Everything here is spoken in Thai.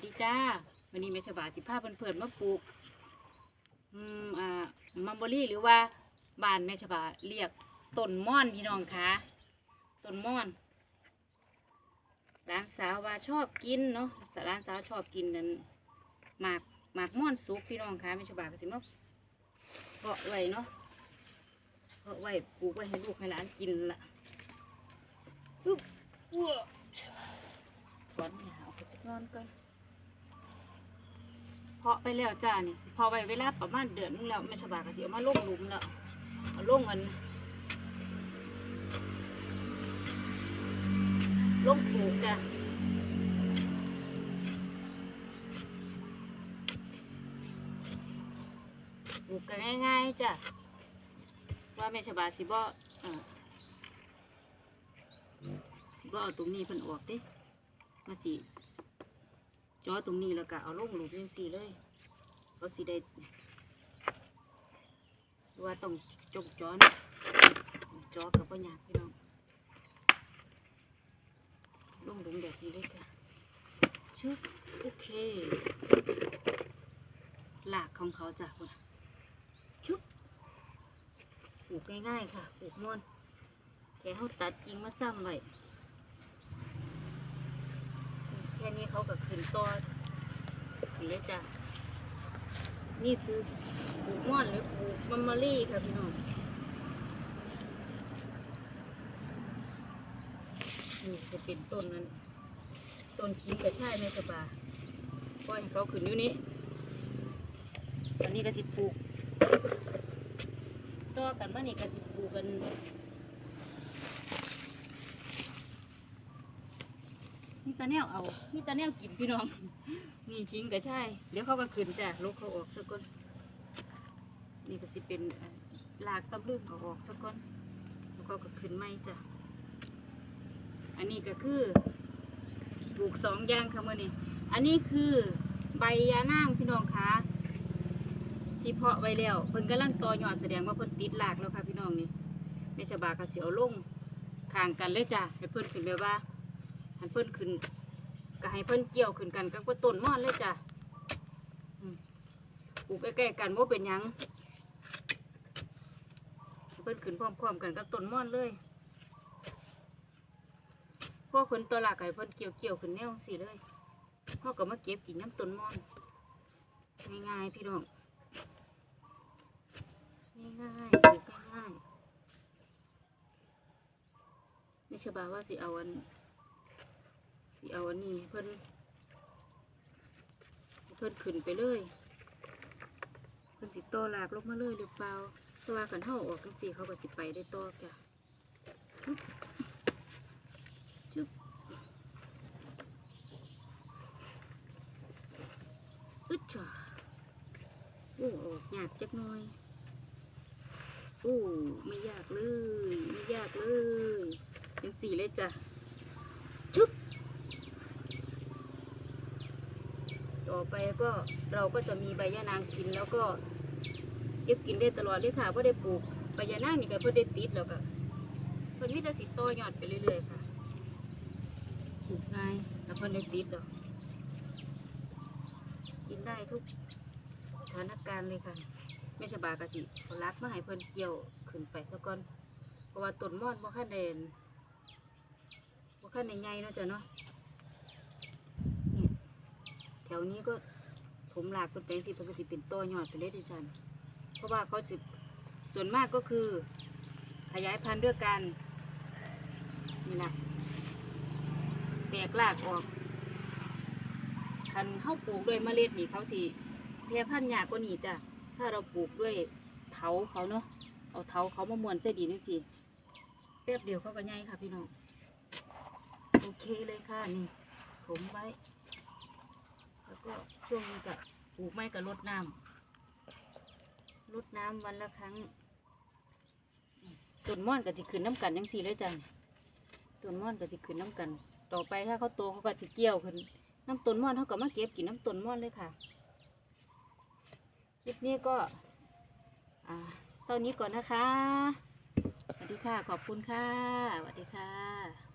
วัสดีจ้าวันนี้แม่ฉบาสิพาเพื่อนๆมาปลูกอืมอ่ามัมเบอรี่หรือว่าบ้านแม่ฉบาเรียกต้นม่อนพี่น้องคะต้นม่อนร้านสาวว่าชอบกินเนาะร้านสาวชอบกินนั่นหมากหมากม่อนสุกพี่น้องคะแม่ฉบาก็สิมาเพาะไว้เนาะเพาะไว้ปลูกไว้ให้ลูกให้หลานกินละอุ๊บอ้วถอนเนี่ยเอาไปนอนก่อน เพาะไปแล้วจ้านี่พอไปเวลาประมาณเดือนนึงแล้วแม่ชบาก็สิเอามาลงหลุมแล้วเอาลงเงินลงปลูกจ้ะปลูกกันง่ายๆจ้ะว่าแม่ชบาสิบ่อ่อสิบ่เอาตรงนี้เพิ่นออกด้มาสิ จอตรงนี้แล้วก็เอาลงหลุมจังสี่เลยเขาสิได้ว่าต้องจกจอนะจอกับปัญญาพี่น้องลงหลุมแบบนี้เลยจ้ะชึบโอเคหลากของเขาจ้ะคุณชุบปลูกง่ายๆค่ะปลูกม่วนแค่เขาตัดกิ่งมาซ้ำไว้ ค่นี้เขาก็ขึ้นต่อขึ้นเลยจ้ะนี่คือปลูกม่อนหรือปลูกมัมมารี่ค่ะพี่น้องนี่จะเป็นต้นนั้น ต้นขิงกระชายแม่สบาปล่อยเขาขึ้นอยู่นี่อันนี้ก็สิปลูกต่อกันมานี่ก็สิปลูกกัน ตาแนวเอามีตาแนวกินพี่น้อง นี่ทิ้งก็ใช่ เดี๋ยวเขาก็ขึ้นจ้ะลกเขาออกสักก้นนี่ก็สิเป็นเอ่อลากตำลึงเขาออกสักก้นแล้วเขาก็ขึ้นไม่จ้ะ อันนี้ก็คือปลูกสองอย่างค่ะมื่อนี้อันนี้คือใบยานางพี่น้องคะที่เพาะไว้แล้วเพิ่นกำลังต่อยอดแสดงว่าเพิ่นติดหลากแล้วค่ะพี่น้องนี่แม่ชาวบาก็เสียวลงข้างกันเลยจ้ะให้เพิ่นขึ้นแบบว่า ให้เพิ่นขึ้นก็ให้เพิ่นเกี่ยวขึ้นกันกับว่าต้นมอนเลยจ้ะปลูกใกล้ๆกันว่าเป็นยังเพิ่นขึ้นพร้อมๆกันกับต้นมอนเลยพอเพิ่นตัวหลักให้เพิ่นเกี่ยวเกี่ยวขึ้นแนวสิเลยพ่อก็มาเก็บกินน้ำต้นมอนง่ายๆพี่น้องง่ายๆปลูกง่ายๆไม่ใช่บาว่าสิเอาอัน สิเอาอันนี้เพิ่นเพิ่นขึ้นไปเลยเพิ่นสิโตอหลากลงมาเลยหรือเปล่าเพราะว่ากันเท่าออกกันสิเขาก็สิไปได้โตอจ้ะจุ๊บอึดจ้ะโอ้ออกยากจักหน่อยโอ้ไม่ยากเลย ไม่ยากเลย เป็นสีเลยจ้ะ ชุบ ต่อไปก็เราก็จะมีใบยะนางกินแล้วก็เก็บกินได้ตลอดเลยค่ะเพราะได้ปลูกใบยะนางนี่ก็เพื่อได้ติดแล้วก็เพิ่นมีแต่สิโตยอดไปเรื่อยๆค่ะปลูกง่ายแล้วเพิ่นได้ติดแล้วกินได้ทุกสถานการณ์เลยค่ะไม่ใช่บากะสิเขารักมาให้เพิ่นเกี่ยวขึ้นไปซะก่อนเพราะว่าต้นมอนบ่ค่าเด่นว่าขั้นใหญ่ๆเนาะจ้ะเนาะ ถวนี้ก็ถมหลากเป็นแปลงสิเพิ่นก็สิเป็นต้อยอดไปเลยดิฉันเพราะว่าเขาสิส่วนมากก็คือ ขยายพันธุ์ด้วยกันนี่นะแตกรากออกคันเข้าปลูกด้วยเมล็ดนี่เขาสิแพร่พันธุ์ยากกว่านี้จ้ะถ้าเราปลูกด้วยเถาเขาเนาะเอาเถาเขามามวนใส่ดินนี่สิแป๊บเดียวเขาก็ใหญ่ค่ะพี่น้องโอเคเลยค่ะนี่ผมไว้ ช่วงนี้กับปลูกไม้กับรดน้ำรดน้ำวันละครั้งต้นม่อนกับสิขึ้นน้ำกันยังสี่เลยจังต้นม่อนกับสิขึ้นน้ำกัน ต่อไปถ้าเขาโตเขาก็สิเกี่ยวขึ้นน้ำต้นม่อนเขาก็มาเก็บกินน้ำต้นม่อนเลยค่ะคลิปนี้ก็อ่าเท่านี้ก่อนนะคะสวัสดีค่ะขอบคุณค่ะสวัสดีค่ะ